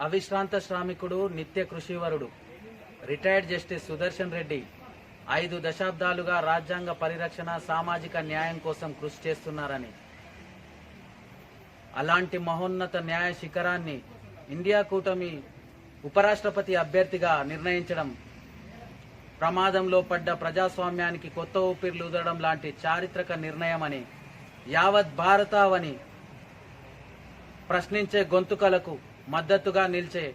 అవిశ్రాంత శ్రామికుడు నిత్య కృషివరుడు. రిటైర్డ్ జస్టిస్ సుదర్శన్ రెడ్డి ఐదు దశాబ్దాలుగా రాజ్యాంగ పరిరక్షణ సామాజిక న్యాయం కోసం కృషి చేస్తున్నారని. అలాంటి మహోన్నత న్యాయ శిఖరాన్ని ఇండియా కూటమి ఉపరాష్ట్రపతి అభ్యర్థిగా నిర్ణయించడం ప్రమాదంలో పడ్డ ప్రజాస్వామ్యానికి కొత్త ఊపిర్లు ఉదడం లాంటి చారిత్రక నిర్ణయమని యావత్ భారతావని ప్రశ్నించే గొంతుకలకు మద్దతుగా నిలిచే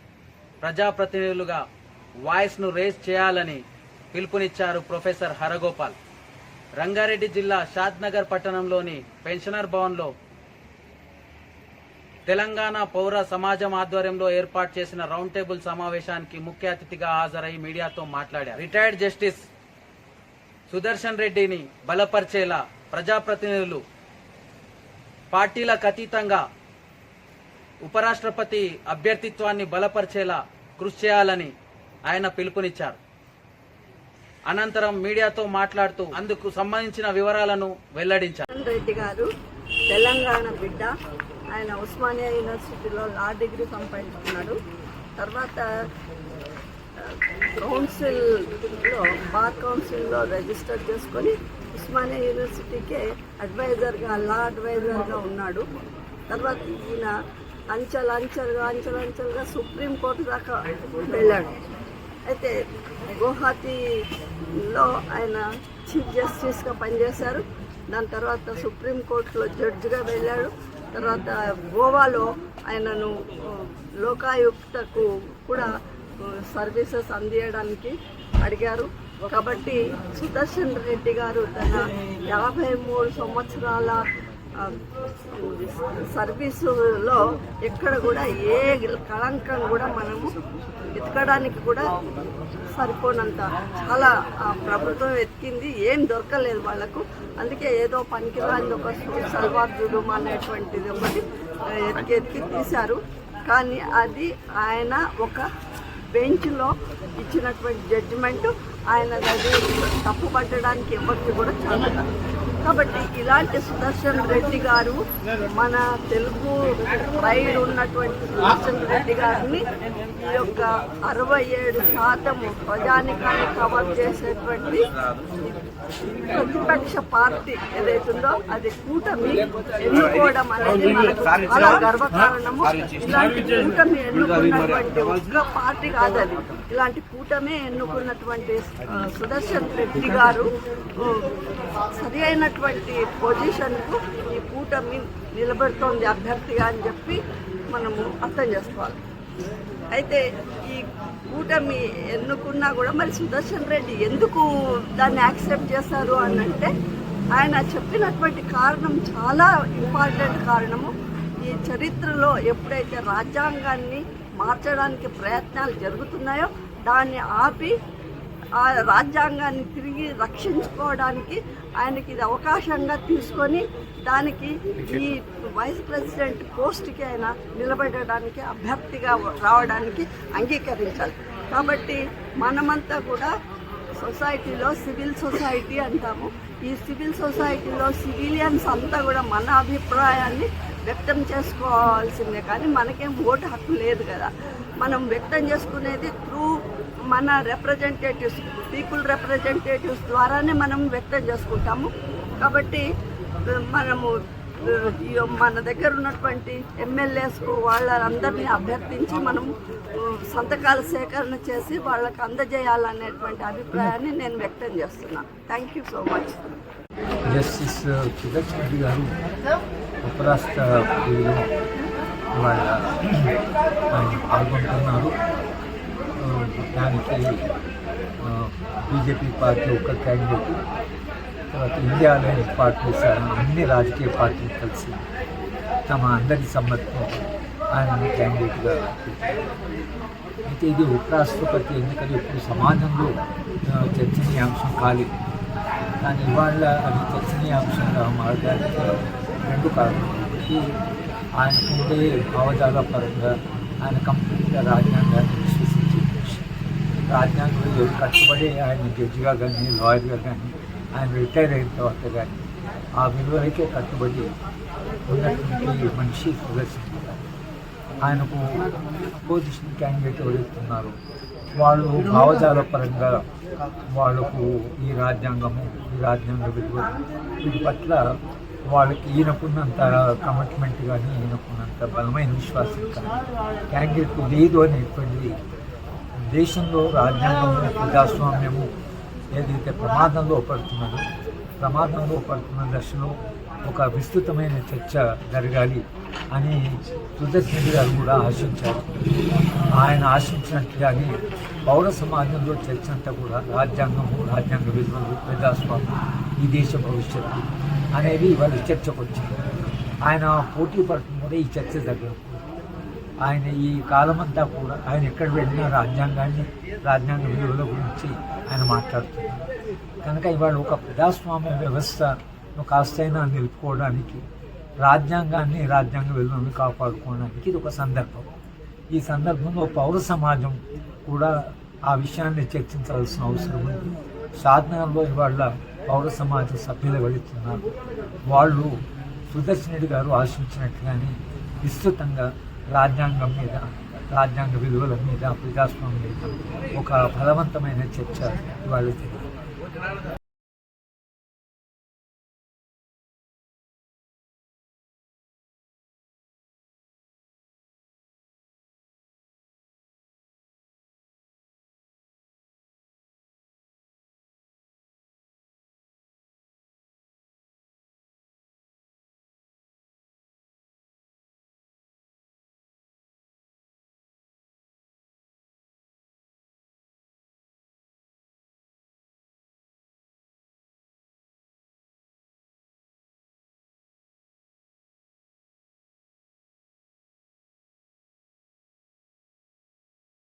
ప్రజాప్రతినిధులుగా వాయిస్ను రేజ్ చేయాలని పిలుపునిచ్చారు ప్రొఫెసర్ హరగోపాల్. రంగారెడ్డి జిల్లా షాద్నగర్ పట్టణంలోని పెన్షనర్ భవన్లో తెలంగాణ పౌర సమాజం ఆధ్వర్యంలో ఏర్పాటు చేసిన రౌండ్ టేబుల్ సమావేశానికి ముఖ్య అతిథిగా హాజరై మీడియాతో మాట్లాడారు. రిటైర్డ్ జస్టిస్ సుదర్శన్ రెడ్డిని బలపరిచేలా ప్రజాప్రతినిధులు పార్టీలకు అతీతంగా ఉపరాష్ట్రపతి అభ్యర్థిత్వాన్ని బలపరిచేలా కృషి చేయాలని ఆయన పిలుపునిచ్చారు. అనంతరం మీడియాతో మాట్లాడుతూ అందుకు సంబంధించిన వివరాలను వెల్లడించారు. రెడ్డి గారు తెలంగాణ బిడ్డ ఆయన ఉస్మానియా యూనివర్సిటీలో లా డిగ్రీ సంపాదించుకున్నాడు. తర్వాత ఆ, కౌన్సిల్లో బార్ కౌన్సిల్లో రిజిస్టర్ చేసుకొని ఉస్మానియా యూనివర్సిటీకే అడ్వైజర్గా లా అడ్వైజర్గా ఉన్నాడు. తర్వాత ఈయన అంచెలు అంచెలుగా అంచెలు అంచెలుగా సుప్రీంకోర్టు దాకా వెళ్ళాడు. అయితే గువాహతిలో ఆయన చీఫ్ జస్టిస్గా పనిచేశారు. దాని తర్వాత సుప్రీంకోర్టులో జడ్జిగా వెళ్ళాడు. తర్వాత గోవాలో ఆయనను లోకాయుక్తకు కూడా సర్వీసెస్ అందియడానికి అడిగారు. కాబట్టి సుదర్శన్ రెడ్డి గారు తన యాభై మూడు సంవత్సరాల సర్వీసులో ఎక్కడ కూడా ఏ కళంకం కూడా మనము ఎతకడానికి కూడా సరిపోనంత చాలా ప్రభుత్వం ఎతికింది ఏం దొరకలేదు వాళ్ళకు అందుకే ఏదో పనికిరాని ఒక సల్వార్ జుడుం అనేటువంటిది ఒకటి ఎతికి ఎతికి తీశారు. కానీ అది ఆయన ఒక బెంచ్లో ఇచ్చినటువంటి జడ్జిమెంట్. ఆయన అది తప్పు పట్టడానికి ఎవరికి కూడా చాలా కాబట్టి ఇలాంటి సుదర్శన్ రెడ్డి గారు మన తెలుగు ప్రైడ్ ఉన్నటువంటి సుదర్శన్ రెడ్డి గారిని ఈ యొక్క అరవై ఏడు శాతం ప్రజానికాన్ని కవర్ చేసేటువంటి ప్రతిపక్ష పార్టీ ఏదైతుందో అది కూటమి ఎన్నుకోవడం అనేది చాలా గర్వకారణము. ఇలాంటి కూటమి ఎన్నుకున్నటువంటి ఒక్క పార్టీ కాదు అది. ఇలాంటి కూటమే ఎన్నుకున్నటువంటి సుదర్శన్ రెడ్డి గారు సరి అయినటువంటి పొజిషన్కు ఈ కూటమి నిలబడుతోంది అభ్యర్థిగా అని చెప్పి మనము అర్థం చేసుకోవాలి. అయితే ఈ కూటమి ఎన్నుకున్నా కూడా మరి సుదర్శన్ రెడ్డి ఎందుకు దాన్ని యాక్సెప్ట్ చేశారు అని అంటే ఆయన చెప్పినటువంటి కారణం చాలా ఇంపార్టెంట్ కారణము. ఈ చరిత్రలో ఎప్పుడైతే రాజ్యాంగాన్ని మార్చడానికి ప్రయత్నాలు జరుగుతున్నాయో దాన్ని ఆపి ఆ రాజ్యాంగాన్ని తిరిగి రక్షించుకోవడానికి ఆయనకి ఇది అవకాశంగా తీసుకొని దానికి ఈ వైస్ ప్రెసిడెంట్ పోస్ట్కి ఆయన నిలబెట్టడానికి అభ్యర్థిగా రావడానికి అంగీకరించాలి. కాబట్టి మనమంతా కూడా సొసైటీలో సివిల్ సొసైటీ అంటాము. ఈ సివిల్ సొసైటీలో సివిలియన్స్ అంతా కూడా మన అభిప్రాయాన్ని వ్యక్తం చేసుకోవాల్సిందే. కానీ మనకేం ఓటు హక్కు లేదు కదా. మనం వ్యక్తం చేసుకునేది త్రూ మన రిప్రజెంటేటివ్స్ పీపుల్ రిప్రజెంటేటివ్స్ ద్వారానే మనం వ్యక్తం చేసుకుంటాము. కాబట్టి మనము మన దగ్గర ఉన్నటువంటి ఎమ్మెల్యేస్కు వాళ్ళందరినీ అభ్యర్థించి మనం సంతకాల సేకరణ చేసి వాళ్ళకి అందజేయాలనేటువంటి అభిప్రాయాన్ని నేను వ్యక్తం చేస్తున్నాను. Thank you so much justice Sudarshan Reddy గారు ఉపరాష్ట్రపతిలో వాళ్ళ పాల్గొంటున్నారు. దానికి బీజేపీ పార్టీ ఒక క్యాండిడేట్ తర్వాత ఇండియా అనే పార్టీ అన్ని రాజకీయ పార్టీలు కలిసి తమ అందరి సమర్థం ఆయన క్యాండిడేట్గా అయితే ఇది ఉపరాష్ట్రపతి ఎన్నికలు ఇప్పుడు సమాజంలో చర్చనీయాంశం కాలేదు కానీ ఇవాళ అది చర్చనీయాంశంగా మారడానికి రెండు కారణాలు. ఒకటి ఆయనకుండే భావజాల పరంగా ఆయన కంప్లీట్గా రాజ్యాంగాన్ని రాజ్యాంగంలో కష్టపడి ఆయన జడ్జిగా కానీ లాయర్గా కానీ ఆయన రిటైర్ అయిన తర్వాత కానీ ఆ విలువలకే కట్టుబడి ఉన్నటువంటి మనిషి ప్రదర్శించారు ఆయనకు అపోజిషన్ క్యాండిడేట్ ఎవరైతున్నారో వాళ్ళు భావజాల పరంగా వాళ్ళకు ఈ రాజ్యాంగము ఈ రాజ్యాంగ విలువ వీటి పట్ల వాళ్ళకి ఈయనకున్నంత కమిట్మెంట్ కానీ ఈయనకున్నంత బలమైన విశ్వాసం కానీ క్యాండిడేట్ లేదు అనేటువంటిది దేశంలో రాజ్యాంగం ప్రజాస్వామ్యము ఏదైతే ప్రమాదంలో పడుతున్నదో ప్రమాదంలో పడుతున్న దశలో ఒక విస్తృతమైన చర్చ జరగాలి అని సుదర్శన్ గారు కూడా ఆశించారు. ఆయన ఆశించినట్టుగానే పౌర సమాజంలో చర్చ అంతా కూడా రాజ్యాంగము రాజ్యాంగ విలువలు ప్రజాస్వామ్యం ఈ దేశ భవిష్యత్తు అనేది వాళ్ళు చర్చకు వచ్చింది. ఆయన పోటీ పడుతుంది కూడా ఈ చర్చ జరగదు ఆయన ఈ కాలమంతా కూడా ఆయన ఎక్కడ వెళ్ళినా రాజ్యాంగాన్ని రాజ్యాంగ విలువల గురించి ఆయన మాట్లాడుతున్నారు కనుక ఇవాళ ఒక ప్రజాస్వామ్య వ్యవస్థను కాస్తైనా నిలుపుకోవడానికి రాజ్యాంగాన్ని రాజ్యాంగ విలువలను కాపాడుకోవడానికి ఇది ఒక సందర్భం. ఈ సందర్భంలో పౌర సమాజం కూడా ఆ విషయాన్ని చర్చించాల్సిన అవసరం ఉంది. సాధనాల్లో ఇవాళ పౌర సమాజ సభ్యులు వెళుతున్నారు వాళ్ళు సుదర్శనుడి గారు ఆశించినట్టుగానే విస్తృతంగా రాజ్యాంగం మీద రాజ్యాంగ విలువల మీద ప్రజాస్వామ్యం మీద ఒక ఫలవంతమైన చర్చ ఇవాళ జరిగింది.